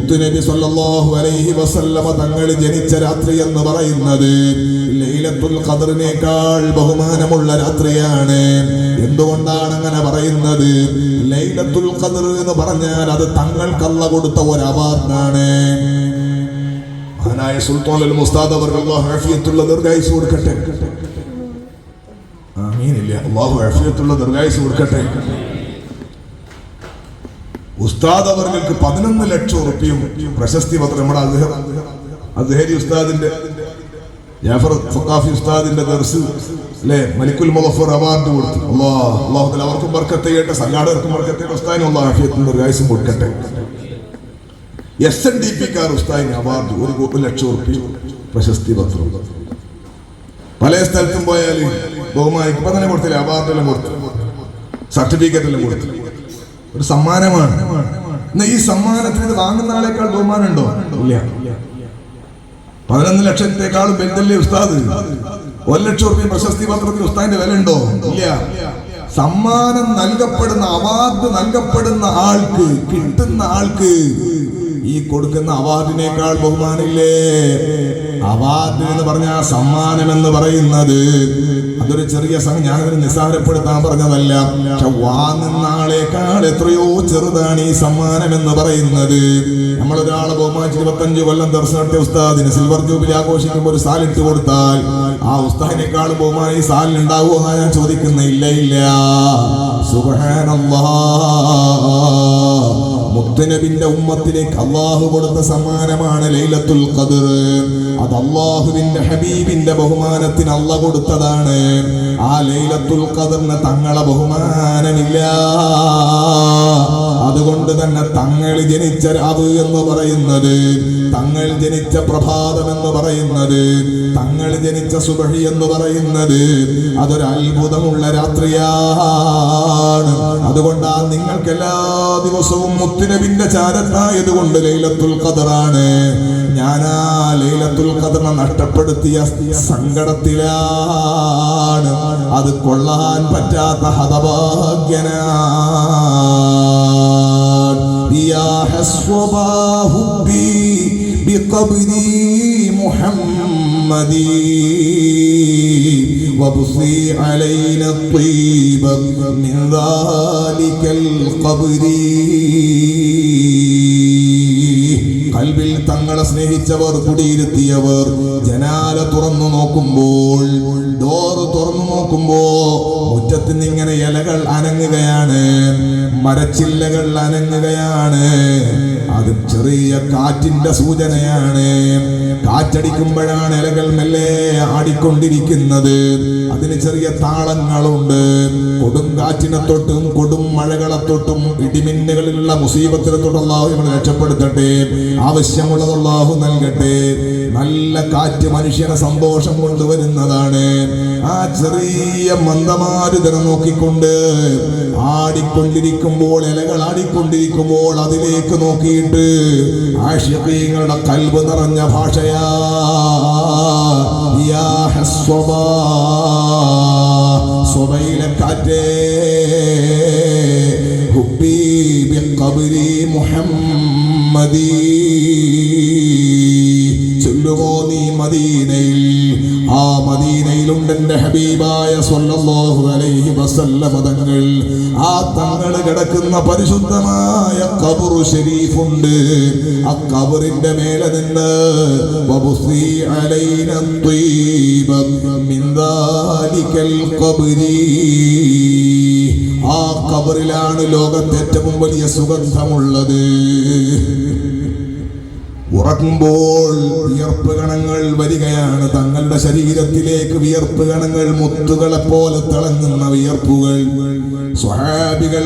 മുത്തുനബി സല്ലല്ലാഹു അലൈഹി വസല്ലമ തങ്ങൾ ജനിച്ച രാത്രി എന്ന് പറയുന്നത് ലൈലത്തുൽ ഖദറിനേക്കാൾ ബഹുമാനമുള്ള രാത്രിയാണ്. എന്തുകൊണ്ടാണ് അങ്ങനെ പറയുന്നത്? ലൈലത്തുൽ ഖദർ എന്ന് പറഞ്ഞാൽ അത് തങ്ങൾക്കല്ല കൊടുത്ത ഒരു അവാർഡാണ്. മഹാനായ സുൽത്താൻ അൽ മുസ്താദ് അവർ അള്ളാഹു ആഫിയത്തുള്ള ദീർഘായുസ് കൊടുക്കട്ടെ. ആമീനില്ല. അള്ളാഹു ആഫിയത്തുള്ള ദീർഘായുസ് കൊടുക്കട്ടെ. ഉസ്താദ് അവർക്ക് പതിനൊന്ന് ലക്ഷം ഉറപ്പിയും പ്രശസ്തി പത്രം. നമ്മുടെ അദ്ദേഹം അദ്ദേഹരി ഉസ്താദിന്റെ ജാഫർ ഫക്കാഫി ഉസ്താദിന്റെ ദർസ് അല്ലെ? മലിക്കുൽ മുളഫർ അവാർഡ് കൊടുത്തു. അള്ളാഹ് അള്ളാഹുദൽ അവർക്കും ബർക്കത്ത് ചെയ്യട്ടെ. സംഘാടകർക്കും ബർക്കത്ത് ചെയ്യട്ടെ. ഉസ്താദിനും അള്ളാഹ് ഒരു ദീർഘായുസും കൊടുക്കട്ടെ. എസ് എൻ ഡി പി കാർ ഉസ്താദിന് അവാർഡ് ഒരു ഒരു ലക്ഷം ഉറപ്പിയും പ്രശസ്തി പത്രം. പല സ്ഥലത്തും പോയാൽ ബഹുമാനിക്കും ഇപ്പൊ തന്നെ കൊടുത്തില്ല അവാർഡെല്ലാം കൊടുത്തു. സർട്ടിഫിക്കറ്റ് എല്ലാം കൊടുത്തു. ഒരു സമ്മാനമാണ്. എന്നാ ഈ സമ്മാനത്തിന് ഇത് വാങ്ങുന്ന ആളേക്കാൾ ബഹുമാനം ഉണ്ടോ ഇല്ല. പതിനൊന്ന് ലക്ഷത്തെക്കാളും വലുതല്ലേ ഉസ്താദ്. ഒരു ലക്ഷം റുപ്യ പ്രശസ്തി പത്രത്തിൽ ഉസ്താദിന്റെ വില ഉണ്ടോ ഇല്ല. സമ്മാനം നൽകപ്പെടുന്ന അവാർഡ് നൽകപ്പെടുന്ന ആൾക്ക് കിട്ടുന്ന ആൾക്ക് ഈ കൊടുക്കുന്ന അവാർഡിനേക്കാൾ ബഹുമാനില്ലേ അവാർഡ് എന്ന് പറഞ്ഞ സമ്മാനം എന്ന് പറയുന്നത് അതൊരു ചെറിയ സംഘം. ഞാനതിന് നിസ്സാരപ്പെടുത്താൻ പറഞ്ഞതല്ല. പക്ഷെ എത്രയോ ചെറുതാണ് ഈ സമ്മാനം എന്ന് പറയുന്നത്. നമ്മളൊരാളെ ബഹുമാനിച്ച് ഇരുപത്തഞ്ച് കൊല്ലം ദർശനത്തെ ഉസ്താദിന് സിൽവർ ജൂബിലി ആഘോഷിക്കുമ്പോൾ ഒരു സാലിട്ട് കൊടുത്താൽ ആ ഉസ്താദിനേക്കാൾ ബഹുമാനം ഈ സാലിൽ ഉണ്ടാവുമോ എന്നാ ഞാൻ ചോദിക്കുന്ന ഇല്ല ഇല്ല. മുത്തനബിന്റെ ഉമ്മത്തിലേക്ക് അള്ളാഹു കൊടുത്ത സമ്മാനമാണ് ലൈലത്തുൽ ഖദർ. അത് അള്ളാഹുവിന്റെ ഹബീബിന്റെ ബഹുമാനത്തിന് അള്ള കൊടുത്തതാണ്. ആ ലൈലത്തുൽ ഖദറിന് തങ്ങളെ ബഹുമാനമില്ല. അതുകൊണ്ട് തന്നെ തങ്ങൾ ജനിച്ച എന്ന് പറയുന്നത് തങ്ങൾ ജനിച്ച പ്രഭാതം എന്ന് പറയുന്നത് തങ്ങൾ ജനിച്ച സുബഹി എന്ന് പറയുന്നത് അതൊരു അത്ഭുതമുള്ള രാത്രിയാണ്. അതുകൊണ്ടാണ് നിങ്ങൾക്ക് എല്ലാ ദിവസവും മുത്തുനബിന്റെ ചാരത്തായത് കൊണ്ട് ലൈലത്തുൽ ഖദറാണ്. ഞാനാ ലൈലത്തുൽ ഖദറിനെ നഷ്ടപ്പെടുത്തിയ സങ്കടത്തിലാണ്. അത് കൊള്ളാൻ പറ്റാത്ത ഹതഭാഗ്യനാണ് يا حسبا حبي بقبري محمد. وابصي علينا الطيب من ذلك القبر. കൽബിൽ സ്നേഹിച്ചവർ കുടിയിരുത്തിയവർ ജനാല തുറന്നു നോക്കുമ്പോൾ ഡോർ തുറന്നു നോക്കുമ്പോ മുറ്റത്ത് നിന്ന് ഇങ്ങനെ ഇലകൾ അനങ്ങുകയാണ് മരച്ചില്ലകൾ അനങ്ങുകയാണ്. അത് ചെറിയ കാറ്റിന്റെ സൂചനയാണ്. കാറ്റടിക്കുമ്പോഴാണ് ഇലകൾ മെല്ലെ ആടിക്കൊണ്ടിരിക്കുന്നത്. അതിന് ചെറിയ താളങ്ങളുണ്ട്. കൊടും കാറ്റിനെ തൊട്ടും കൊടും മഴകളെ തൊട്ടും ഇടിമിന്നുകളിലുള്ള മുസീബത്തിനെ തൊട്ടും അള്ളാഹു രക്ഷപ്പെടുത്തട്ടെ. ആവശ്യമുള്ളത് അള്ളാഹു നൽകട്ടെ. നല്ല കാറ്റ് മനുഷ്യനെ സന്തോഷം കൊണ്ടുവരുന്നതാണ് ആ ചെറിയ മന്ദമാരുതനെ നോക്കിക്കൊണ്ട് ആടിക്കൊണ്ടിരിക്കുമ്പോൾ ഇലകൾ ആടിക്കൊണ്ടിരിക്കുമ്പോൾ അതിലേക്ക് നോക്കിയിട്ട് ആഷിഖീങ്ങളുടെ കൽവ് നിറഞ്ഞ ഭാഷയാ യാ സ്വബയിലെ കാറ്റേ. ബിഖബ്രി മുഹമ്മദീ. ചൊല്ലുമോ നീ മദീനയിൽ മദീനയിലുണ്ട് ഹബീബായ സ്വല്ലല്ലാഹു അലൈഹി വസല്ലമ തങ്ങൾ. ആ തങ്ങൾ കിടക്കുന്ന പരിശുദ്ധമായ കബറു ഷരീഫുണ്ട് ആ കബറിന്റെ മേലെ നിന്ന് വബുസി അലൈന ത്വീബ മിൻ ദാലിക്കൽ ഖബരി. ആ കബറിലാണ് ലോകത്തെ ഏറ്റവും വലിയ സുഗന്ധമുള്ളത്. ഉറങ്ങുമ്പോൾ വിയർപ്പ് കണങ്ങൾ വരികയാണ്. തങ്ങളുടെ ശരീരത്തിലേക്ക് വിയർപ്പ് കണങ്ങൾ മുത്തുകളെ പോലെ തിളങ്ങുന്ന വിയർപ്പുകൾ. സ്വഹാബികൾ